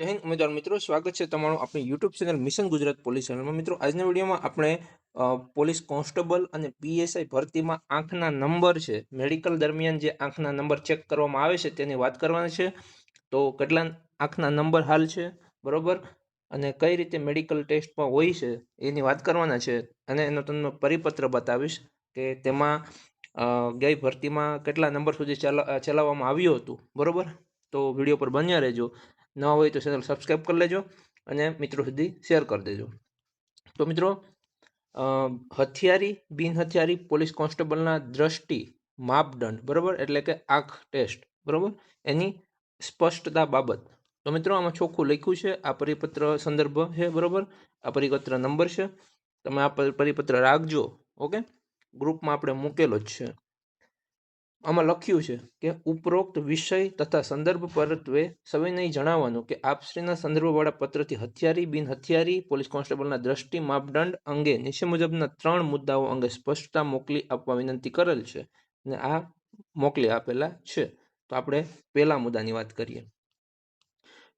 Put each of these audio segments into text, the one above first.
જય હિન્દ, ઉમેદવાર મિત્રો, સ્વાગત છે તમારું આપણી YouTube channel mission Gujarat police ચેનલમાં મિત્રો, આજના વિડીયોમાં આપણે પોલીસ કોન્સ્ટેબલ અને પીએસઆઈ ભરતીમાં આંખના નંબર છે, મેડિકલ દરમિયાન જે આંખના નંબર ચેક કરવામાં આવે છે તેની વાત કરવાની છે. તો કેટલા આંખના નંબર હાલ છે, બરોબર? અને કઈ રીતે મેડિકલ ટેસ્ટમાં હોય છે, એની વાત કરવાના છે. અને એનો તમને પરિપત્ર બતાવીશ કે તેમાં ગઈ ભરતીમાં કેટલા નંબર સુધી ચલા ચલાવવામાં આવ્યું હતું, બરોબર? તો વીડિયો પર બન્યા રહેજો. ન હોય તો ચેનલ સબસ્ક્રાઈબ કરી લેજો અને મિત્રો સુધી શેર કરી દેજો. તો મિત્રો હથિયારી, બિન હથિયારી પોલીસ કોન્સ્ટેબલના દ્રષ્ટિ માપદંડ, બરાબર? એટલે કે આંખ ટેસ્ટ, બરાબર? એની સ્પષ્ટતા બાબત. તો મિત્રો, આમાં ચોખ્ખું લખ્યું છે, આ પરિપત્ર સંદર્ભ છે, બરાબર? આ પરિપત્ર નંબર છે. તમે આ પર- પરિપત્ર રાખજો, ઓકે? ગ્રુપમાં આપણે મૂકેલો જ છે. આમાં લખ્યું છે કે ઉપરોક્ત વિષય તથા સંદર્ભ પરત્વે સવિનય જણાવવાનું કે આપશ્રીના સંદર્ભવાળા પત્રથી હથિયારી બિન હથિયારી પોલીસ કોન્સ્ટેબલના દ્રષ્ટિ માપદંડ અંગે નીચે મુજબના ત્રણ મુદ્દાઓ અંગે સ્પષ્ટતા મોકલી આપવા વિનંતી કરેલ છે અને આ મોકલી આપેલા છે. તો આપણે પહેલા મુદ્દાની વાત કરીએ.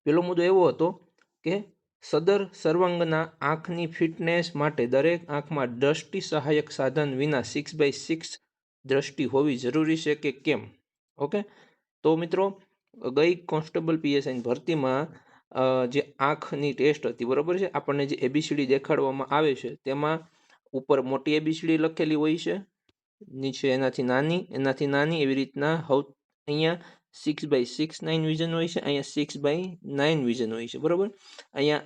પહેલો મુદ્દો એવો હતો કે સદર સર્વાંગના આંખની ફિટનેસ માટે દરેક આંખમાં દ્રષ્ટિ સહાયક સાધન વિના સિક્સ બાય સિક્સ દ્રષ્ટિ હોવી જરૂરી છે કે કેમ? ઓકે? તો મિત્રો, ગઈ કોન્સ્ટેબલ પીએસઆઈની ભરતીમાં જે આંખની ટેસ્ટ હતી, બરાબર છે? આપણને જે એબીસીડી દેખાડવામાં આવે છે, તેમાં ઉપર મોટી એબીસીડી લખેલી હોય છે, નીચે એનાથી નાની એનાથી નાની એવી રીતના હવ, અહીંયા six by six nine vision હોય છે, અહીંયા સિક્સ બાય નાઇન વિઝન હોય છે, બરાબર? અહીંયા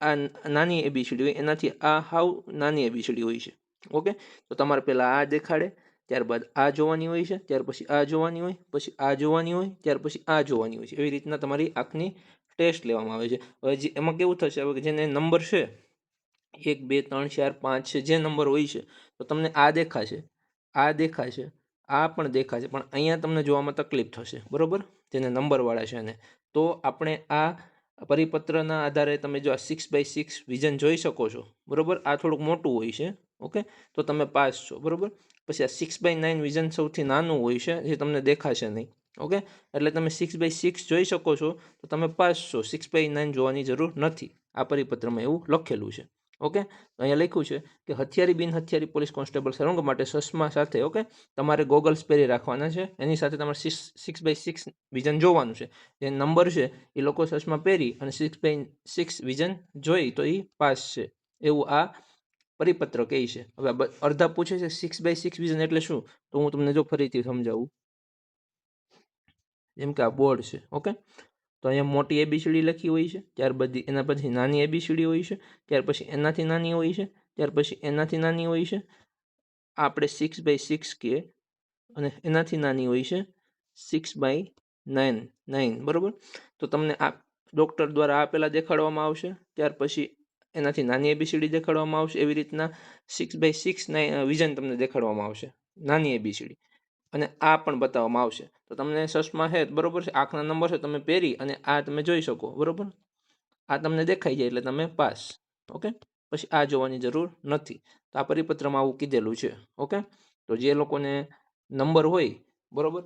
આ નાની એબીસીડી હોય, એનાથી આ હાવ નાની એબીસીડી હોય છે, ઓકે? તો તમારે પહેલાં આ દેખાડે ત્યારબાદ આ જોવાની હોય છે, ત્યાર પછી આ જોવાની હોય, પછી આ જોવાની હોય, ત્યાર પછી આ જોવાની હોય છે. એવી રીતના તમારી આંખની ટેસ્ટ લેવામાં આવે છે. હવે જે એમાં કેવું થશે? હવે જેને નંબર છે, એક, બે, ત્રણ, ચાર, પાંચ, છે, જે નંબર હોય છે, તો તમને આ દેખાશે આ દેખાશે, આ પણ દેખાશે, પણ અહીંયા તમને જોવામાં તકલીફ થશે, બરાબર? જેને નંબરવાળા છે એને. તો આપણે આ પરિપત્રના આધારે તમે જો આ સિક્સ બાય સિક્સ વિઝન જોઈ શકો છો, બરાબર? આ થોડુંક મોટું હોય છે. ઓકે? તો તમે પાસ છો, બરાબર? પછી આ સિક્સ બાય નાઇન વિઝન સૌથી નાનું હોય છે, જે તમને દેખાશે નહીં, ઓકે? એટલે તમે સિક્સ બાય સિક્સ જોઈ શકો છો, તો તમે પાસ છો. સિક્સ બાય નાઇન જોવાની જરૂર નથી. આ પરિપત્રમાં એવું લખેલું છે, ઓકે? અહીંયા લખ્યું છે કે હથિયારી બિન હથિયારી પોલીસ કોન્સ્ટેબલ સળંગ માટે ચશ્મા સાથે, ઓકે? તમારે ગોગલ્સ પહેરી રાખવાના છે, એની સાથે તમારે six six by six vision જોવાનું છે. જે નંબર છે, એ લોકો ચશ્મા પહેરી અને સિક્સ બાય સિક્સ વિઝન જોઈ તો એ પાસ છે. એવું આ પરિપત્ર કહે છે. હવે અડધા પૂછે છે સિક્સ બાય સિક્સ વિઝન એટલે શું? તો હું તમને જો ફરીથી સમજાવું. જેમ કે આ બોર્ડ છે, ઓકે? તો અહીંયા મોટી એબીસીડી લખી હોય છે ત્યારબાદ એના પછી નાની એબીસીડી હોય છે, ત્યાર પછી એનાથી નાની હોય છે, ત્યાર પછી એનાથી નાની હોય છે. આપણે સિક્સ બાય સિક્સ કે અને એનાથી નાની હોય છે સિક્સ બાય નાઇન નાઇન બરાબર? તો તમને આ ડૉક્ટર દ્વારા આ પહેલાં દેખાડવામાં આવશે, ત્યાર પછી એનાથી નાની એબીસીડી દેખાડવામાં આવશે, એવી રીતના સિક્સ બાય સિક્સ વિઝન તમને દેખાડવામાં આવશે. નાની એબીસીડી અને આ પણ બતાવવામાં આવશે. તો તમને ચશ્મા છે બરોબર છે? આંખના નંબર છે, તમે પહેરી અને આ તમે જોઈ શકો, બરોબર? આ તમને દેખાઈ જાય એટલે તમે પાસ, ઓકે? પછી આ જોવાની જરૂર નથી. તો આ પરિપત્રમાં આવું કીધેલું છે, ઓકે? તો જે લોકોને નંબર હોય, બરોબર?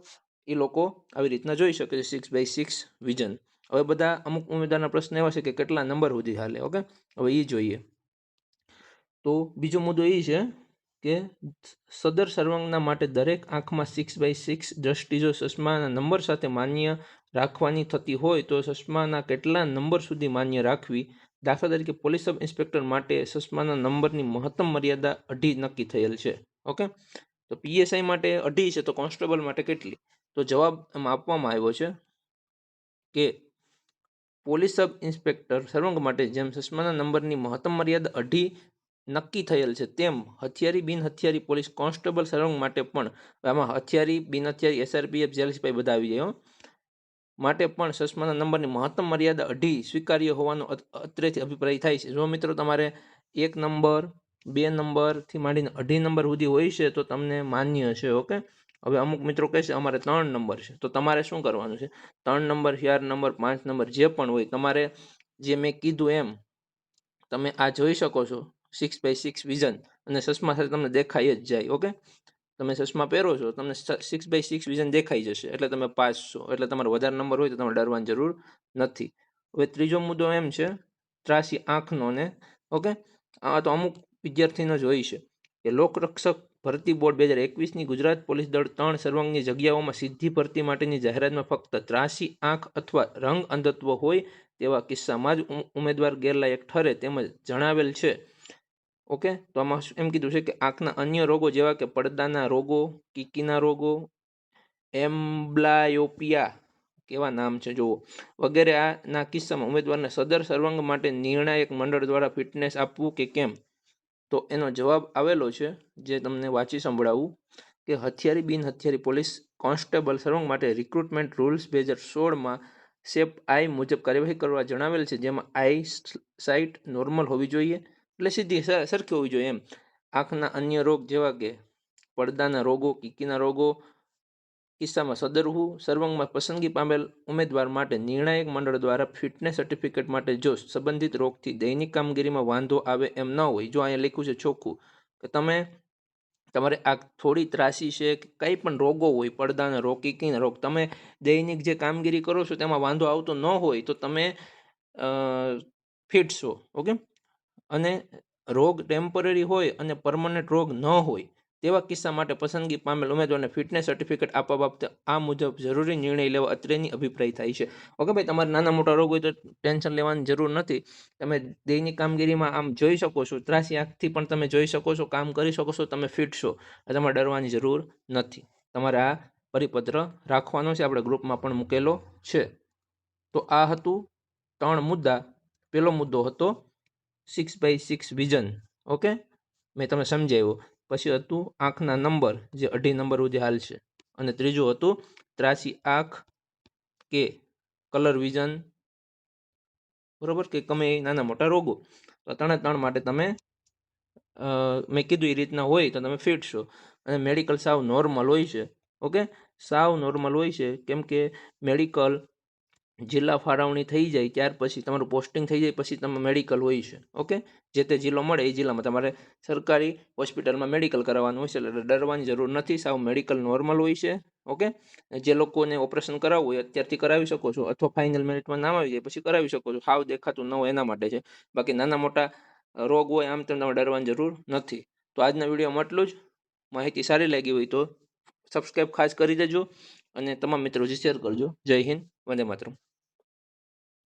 એ લોકો આવી રીતના જોઈ શકે છે સિક્સ બાય સિક્સ વિઝન હવે બધા અમુક ઉમેદવારના પ્રશ્ન એવા છે કે કેટલા નંબર સુધી હાલે, ઓકે? હવે એ જોઈએ. તો બીજો મુદ્દો એ છે કે સદર સર્વાંગના માટે દરેક આંખમાં સિક્સ બાય સિક્સ દ્રષ્ટિ જો ચશ્માના નંબર સાથે માન્ય રાખવાની થતી હોય તો ચશ્માના કેટલા નંબર સુધી માન્ય રાખવી? દાખલા તરીકે પોલીસ સબ ઇન્સ્પેક્ટર માટે ચશ્માના નંબરની મહત્તમ મર્યાદા અઢી નક્કી થયેલ છે, ઓકે? તો પીએસઆઈ માટે અઢી છે તો કોન્સ્ટેબલ માટે કેટલી? તો જવાબ એમાં આપવામાં આવ્યો છે કે પોલીસ સબ ઇન્સ્પેક્ટર સર્વંગ માટે જેમ સુષ્માના નંબરની મહત્તમ મર્યાદા અઢી નક્કી થયેલ છે, તેમ હથિયારી બિન હથિયારી પોલીસ કોન્સ્ટેબલ સર્વંગ માટે પણ આમાં હથિયારી બિન હથિયારી એસઆરપીએફ, જેલ સિપાઈ બધા આવી જાય માટે પણ સુષ્માના નંબરની મહત્તમ મર્યાદા અઢી સ્વીકાર્ય હોવાનો અત્રેથી અભિપ્રાય થાય છે. જો મિત્રો તમારે એક નંબર, બે નંબરથી માંડીને અઢી નંબર સુધી હોય છે, તો તમને માન્ય છે, ઓકે? હવે અમુક મિત્રો કહે છે, અમારે ત્રણ નંબર છે. તો તમારે શું કરવાનું છે? ત્રણ નંબર, ચાર નંબર, પાંચ નંબર, જે પણ હોય, તમારે જે મેં કીધું એમ, તમે આ જોઈ શકો છો સિક્સ બાય સિક્સ વિઝન અને ચશ્મા સાથે તમને દેખાઈ જ જાય ઓકે તમે ચશ્મા પહેરો છો, તમને સિક્સ બાય સિક્સ વિઝન દેખાઈ જશે, એટલે તમે પાસ છો એટલે તમારે વધારે નંબર હોય તો તમારે ડરવાની જરૂર નથી. હવે ત્રીજો મુદ્દો એમ છે, ત્રાસી આંખનો ને ઓકે આ તો અમુક વિદ્યાર્થીનો જ હોય છે, કે લોકરક્ષક ભરતી બોર્ડ બે હજાર એકવીસની ગુજરાત પોલીસ દળ ત્રણ સર્વાંગની જગ્યાઓમાં સીધી ભરતી માટેની જાહેરાતમાં ફક્ત ત્રાસી આંખ અથવા રંગ અંધત્વ હોય તેવા કિસ્સામાં જ ઉમેદવાર ગેરલાયક ઠરે તેમજ જણાવેલ છે. ઓકે? તો આમાં એમ કીધું છે કે આંખના અન્ય રોગો જેવા કે પડદાના રોગો, કીકીના રોગો, એમ્બ્લાયોપિયા કેવા નામ છે, જુઓ. વગેરે આના કિસ્સામાં ઉમેદવારને સદર સર્વાંગ માટે નિર્ણાયક મંડળ દ્વારા ફિટનેસ આપવું કે કેમ? તો એનો જવાબ આવેલો છે, જે તમને વાંચી સંભળાવું, કે હથિયારી બિન હથિયારી પોલીસ કોન્સ્ટેબલ સર્વંગ માટે રિક્રુટમેન્ટ રૂલ્સ બે હજાર સોળમાં સેપ આઈ મુજબ કાર્યવાહી કરવા જણાવેલ છે, જેમાં આઈ સાઇટ નોર્મલ હોવી જોઈએ, એટલે સીધી સરખી હોવી જોઈએ એમ. આંખના અન્ય રોગ જેવા કે પડદાના રોગો, કીકીના રોગો કિસ્સામાં સદરહુ સર્વંગમાં પસંદગી પામેલ ઉમેદવાર માટે નિર્ણાયક મંડળ દ્વારા ફિટનેસ સર્ટિફિકેટ માટે જો સંબંધિત રોગથી દૈનિક કામગીરીમાં વાંધો આવે એમ ન હોય. જો અહીંયા લખ્યું છે ચોખ્ખું, કે તમે, તમારે આ થોડી ત્રાસી છે કે કંઈ પણ રોગો હોય, પડદાના રોગ કીકીના રોગ, તમે દૈનિક જે કામગીરી કરો છો તેમાં વાંધો આવતો ન હોય તો તમે ફિટ છો, ઓકે? અને રોગ ટેમ્પરરી હોય અને પરમનન્ટ રોગ ન હોય તેવા કિસ્સા માટે પસંદગી પામેલ ઉમેદવારને ફિટનેસ સર્ટિફિકેટ આપવા બાબતે આ મુજબ જરૂરી નિર્ણય લેવા અત્રેની અભિપ્રાય થાય છે. ઓકે ભાઈ, તમારે નાના મોટા રોગ હોય તો ટેન્શન લેવાની જરૂર નથી. તમે દૈનિક કામગીરીમાં આમ જોઈ શકો છો, ત્રાસી આંખથી પણ તમે જોઈ શકો છો, કામ કરી શકો છો, તમે ફિટ છો. તમારે ડરવાની જરૂર નથી. તમારે આ પરિપત્ર રાખવાનો છે, આપણે ગ્રુપમાં પણ મૂકેલો છે. તો આ હતું ત્રણ મુદ્દા. પહેલો મુદ્દો હતો six by six vision okay? મેં તમને સમજાવ્યો. પછી હતું આંખના નંબર, જે અઢી નંબર સુધી હાલ છે. અને ત્રીજું હતું ત્રાસી આંખ કે કલર વિઝન. બરોબર? કે ગમે નાના મોટા રોગો. તો ત્રણે ત્રણ માટે તમે મેં કીધું એ રીતના હોય તો તમે ફિટ છો. અને મેડિકલ સાવ નોર્મલ હોય છે. ઓકે? સાવ નોર્મલ હોય છે. કેમ કે મેડિકલ જિલ્લા ફાળવણી થઈ જાય ત્યાર પછી તમારું પોસ્ટિંગ થઈ જાય પછી તમે મેડિકલ હોય છે ઓકે જે તે જિલ્લો મળે એ જિલ્લામાં તમારે સરકારી હોસ્પિટલમાં મેડિકલ કરાવવાનું હોય છે, એટલે ડરવાની જરૂર નથી, સાવ મેડિકલ નોર્મલ હોય છે ઓકે જે લોકોને ઓપરેશન કરાવવું હોય અત્યારથી કરાવી શકો છો, અથવા ફાઇનલ મેરિટમાં નામ આવી જાય પછી કરાવી શકો છો સાવ દેખાતું ન હોય એના માટે છે. બાકી નાના મોટા રોગ હોય આમ તેમ ડરવાની જરૂર નથી. તો આજના વિડીયોમાં એટલું જ. માહિતી સારી લાગી હોય તો સબસ્ક્રાઈબ ખાસ કરી દેજો અને તમામ મિત્રો શેર કરજો. જય હિન્દ, વંદે માતરમ.